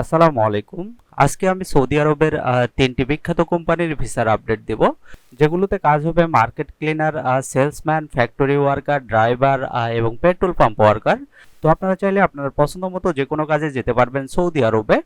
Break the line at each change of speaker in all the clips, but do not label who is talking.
আসসালামু আলাইকুম। আজকে আমি সৌদি আরবের তিনটি বিখ্যাত কোম্পানির ভিসার আপডেট দেব, যেগুলোতে কাজ হবে market cleaner salesman, factory worker, driver এবং পেট্রোল পাম্প ওয়ার্কার। তো আপনারা চাইলে আপনার পছন্দ মতো যে কোনো কাজে যেতে পারবেন সৌদি আরবে।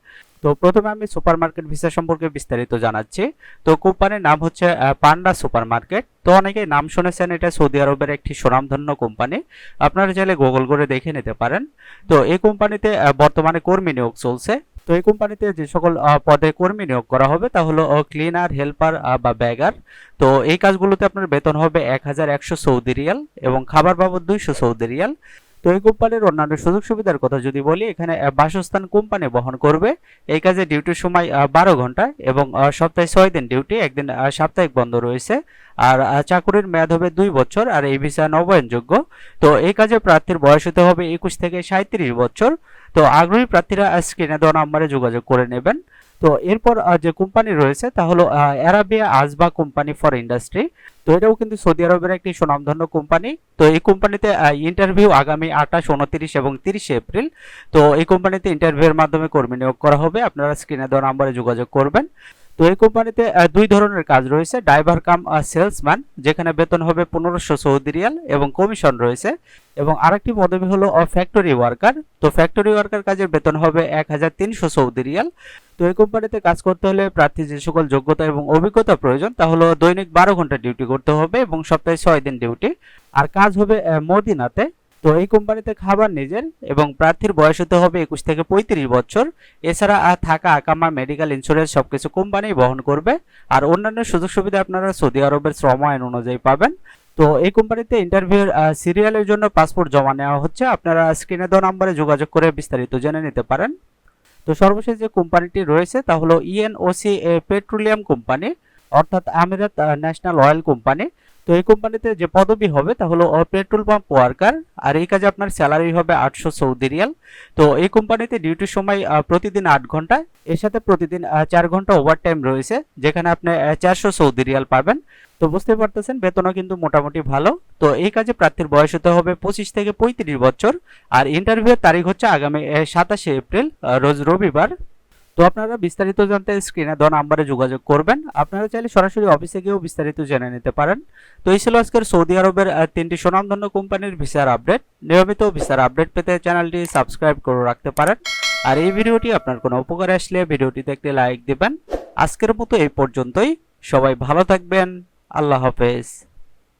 তো প্রথমে আমি সুপার মার্কেট ভিসা সম্পর্কে বিস্তারিত জানাচ্ছি। তো কোম্পানির নাম হচ্ছে পান্ডা সুপার মার্কেট তো অনেকেই নাম শুনেছেন, এটা সৌদি আরবের একটি সুনামধন্য কোম্পানি। আপনারা চাইলে গুগল করে দেখে নিতে পারেন। তো এই কোম্পানিতে বর্তমানে কর্মী নিয়োগ চলছে। তো এই কোম্পানিতে যে সকল পদে কর্মী নিয়োগ করা হবে তা হলো ক্লিনার হেল্পার বা ব্যাগার তো এই কাজগুলোতে আপনার বেতন হবে এক হাজার একশো সৌদি রিয়াল এবং খাবার বাবদ দুইশো সৌদি রিয়াল। তো এই কোম্পানির অন্যান্য সুযোগ সুবিধার কথা যদি বলি, এখানে বাসস্থান কোম্পানি বহন করবে। এই কাজে ডিউটির সময় বারো ঘণ্টা এবং সপ্তাহে ছয় দিন ডিউটি একদিন সাপ্তাহিক বন্ধ রয়েছে। আর চাকুরির মেয়াদ হবে দুই বছর আর এই ভিসা নবায়নযোগ্য। তো এই কাজে প্রার্থীর বয়স হতে হবে একুশ থেকে সাঁত্রিশ বছর। তো আগ্রহী প্রার্থীরা স্ক্রিনে দেওয়া নাম্বারে যোগাযোগ করে নেবেন। তো এরপর যে কোম্পানি রয়েছে তা হলো অ্যারাবিয়া আজবা কোম্পানি ফর ইন্ডাস্ট্রি তো এটাও কিন্তু সৌদি আরবের একটি সুনামধন্য কোম্পানি তো এই কোম্পানিতে ইন্টারভিউ আগামী আঠাশ, উনত্রিশ এবং তিরিশে এপ্রিল। তো এই কোম্পানিতে ইন্টারভিউয়ের মাধ্যমে কর্মী নিয়োগ করা হবে। আপনারা স্ক্রিনে দেওয়া নাম্বারে যোগাযোগ করবেন। তো এই কোম্পানিতে দুই ধরনের কাজ রয়েছে। ড্রাইভার কাম সেলসম্যান, যেখানে বেতন হবে পনেরোশো সৌদি রিয়াল এবং কমিশন রয়েছে। এবং আরেকটি পদবি হলো ফ্যাক্টরি ওয়ার্কার। তো ফ্যাক্টরি ওয়ার্কার কাজের বেতন হবে এক হাজার তিনশো সৌদি রিয়াল। তো এই কোম্পানিতে কাজ করতে হলে প্রার্থী যে সকল যোগ্যতা এবং অভিজ্ঞতা প্রয়োজন, তা হলো দৈনিক বারো ঘণ্টা ডিউটি করতে হবে এবং সপ্তাহে ছয় দিন ডিউটি। আর কাজ হবে মদিনাতে। তো এই কোম্পানিতে খাবার নিজের এবং প্রার্থীর বয়স হতে হবে একুশ থেকে পঁয়ত্রিশ বছর। এছাড়া আর থাকা আকামা মেডিকেল ইন্স্যুরেন্স সবকিছু কোম্পানি বহন করবে। আর অন্যান্য সুযোগ সুবিধা আপনারা সৌদি আরবের শ্রম আইন অনুযায়ী পাবেন। তো এই কোম্পানিতে ইন্টারভিউর সিরিয়ালের জন্য পাসপোর্ট জমা নেওয়া হচ্ছে। আপনারা স্ক্রিনে দেওয়া নাম্বারে যোগাযোগ করে বিস্তারিত জেনে নিতে পারেন। তো সর্বশেষ যে কোম্পানিটি রয়েছে তা হলো ইএনওসি পেট্রোলিয়াম কোম্পানি অর্থাৎ আমিরাত ন্যাশনাল অয়েল কোম্পানি তো এই কোম্পানিতে যে পদবি হবে তা হলো পেট্রোল পাম্প ওয়ার্কার আর এই কাজে আপনার স্যালারি হবে আটশো সৌদি রিয়াল। তো এই কোম্পানিতে ডিউটির সময় প্রতিদিন আট ঘণ্টা, এর সাথে প্রতিদিন চার ঘণ্টা ওভার টাইম রয়েছে, যেখানে আপনি চারশো সৌদি রিয়াল পাবেন। তো বুঝতে পারতেছেন, বেতনও কিন্তু মোটামুটি ভালো। তো এই কাজে প্রার্থীর বয়স হতে হবে পঁচিশ থেকে পঁয়ত্রিশ বছর, আর ইন্টারভিউয়ের তারিখ হচ্ছে আগামী সাতাশে এপ্রিল রোজ রবিবার। তো আপনারা বিস্তারিত জানতে স্ক্রিনে দেওয়া নাম্বারে যোগাযোগ করবেন। আপনারা চাইলে সরাসরি অফিসে গিয়েও বিস্তারিত জেনে নিতে পারেন। তো এই ছিল আজকের সৌদি আরবের তিনটি সুনামধন্য কোম্পানির ভিসার আপডেট নিয়মিত ভিসার আপডেট পেতে চ্যানেলটি সাবস্ক্রাইব করে রাখতে পারেন। আর এই ভিডিওটি আপনার কোনো উপকারে আসলে ভিডিওটিতে একটি লাইক দিবেন। আজকের মতো এই পর্যন্তই। সবাই ভালো থাকবেন। আল্লাহ হাফেজ।